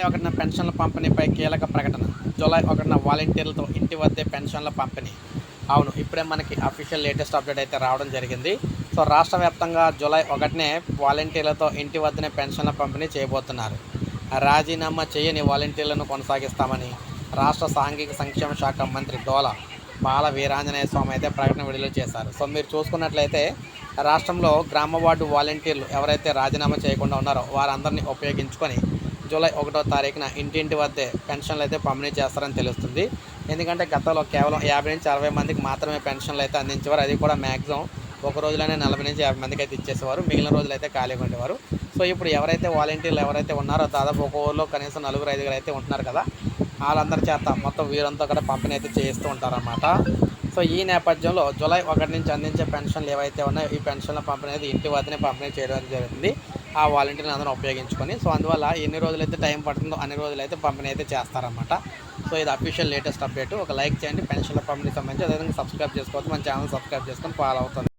July ఒకటిన పెన్షన్ల పంపిణీపై కీలక ప్రకటన. జూలై ఒకటిన వాలంటీర్లతో ఇంటి వద్దే పెన్షన్ల పంపిణీ. అవును ఇప్పుడే మనకి అఫీషియల్ లేటెస్ట్ అప్డేట్ అయితే రావడం జరిగింది. సో రాష్ట్ర వ్యాప్తంగా జూలై ఒకటినే వాలంటీర్లతో ఇంటి వద్దనే పెన్షన్ల పంపిణీ చేయబోతున్నారు. రాజీనామా చేయని వాలంటీర్లను కొనసాగిస్తామని రాష్ట్ర సాంఘిక సంక్షేమ శాఖ మంత్రి డోలా బాల వీరాంజనేయ స్వామి అయితే ప్రకటన విడుదల చేశారు. సో మీరు చూసుకున్నట్లయితే రాష్ట్రంలో గ్రామ వార్డు వాలంటీర్లు ఎవరైతే రాజీనామా చేయకుండా ఉన్నారో వారందరినీ ఉపయోగించుకొని జూలై ఒకటో తారీఖున ఇంటింటి వద్దే పెన్షన్లు అయితే పంపిణీ చేస్తారని తెలుస్తుంది. ఎందుకంటే గతంలో కేవలం యాభై నుంచి అరవై మందికి మాత్రమే పెన్షన్లు అయితే అందించేవారు. అది కూడా మ్యాక్సిమం ఒక రోజులోనే నలభై నుంచి యాభై మందికి అయితే ఇచ్చేసేవారు. మిగిలిన రోజులు అయితే ఖాళీగా ఉండేవారు. సో ఇప్పుడు ఎవరైతే వాలంటీర్లు ఎవరైతే ఉన్నారో దాదాపు ఒక ఊరిలో కనీసం నలుగురు ఐదుగురు అయితే ఉంటున్నారు కదా. వాళ్ళందరి చేత మొత్తం వీరంతా కూడా పంపిణీ అయితే చేస్తూ ఉంటారన్నమాట. సో ఈ నేపథ్యంలో జూలై ఒకటి నుంచి అందించే పెన్షన్లు ఏవైతే ఉన్నాయో ఈ పెన్షన్ల పంపిణీ అనేది ఇంటి వద్దనే పంపిణీ చేయడం జరుగుతుంది ఆ వాలంటీర్ని అందరూ ఉపయోగించుకొని సో అందువల్ల ఎన్ని రోజులైతే టైం పడుతుందో అన్ని రోజులైతే పంపిణీ అయితే చేస్తారన్నమాట. సో ఇది అఫీషియల్ లేటెస్ట్ అప్డేట్. ఒక లైక్ చేయండి. పెన్షన్ల పంపిణీ సంబంధించి అదేవిధంగా సబ్స్క్రైబ్ చేసుకోవచ్చు మన ఛానల్ సబ్స్క్రైబ్ చేసుకొని ఫాలో అవుతుంది.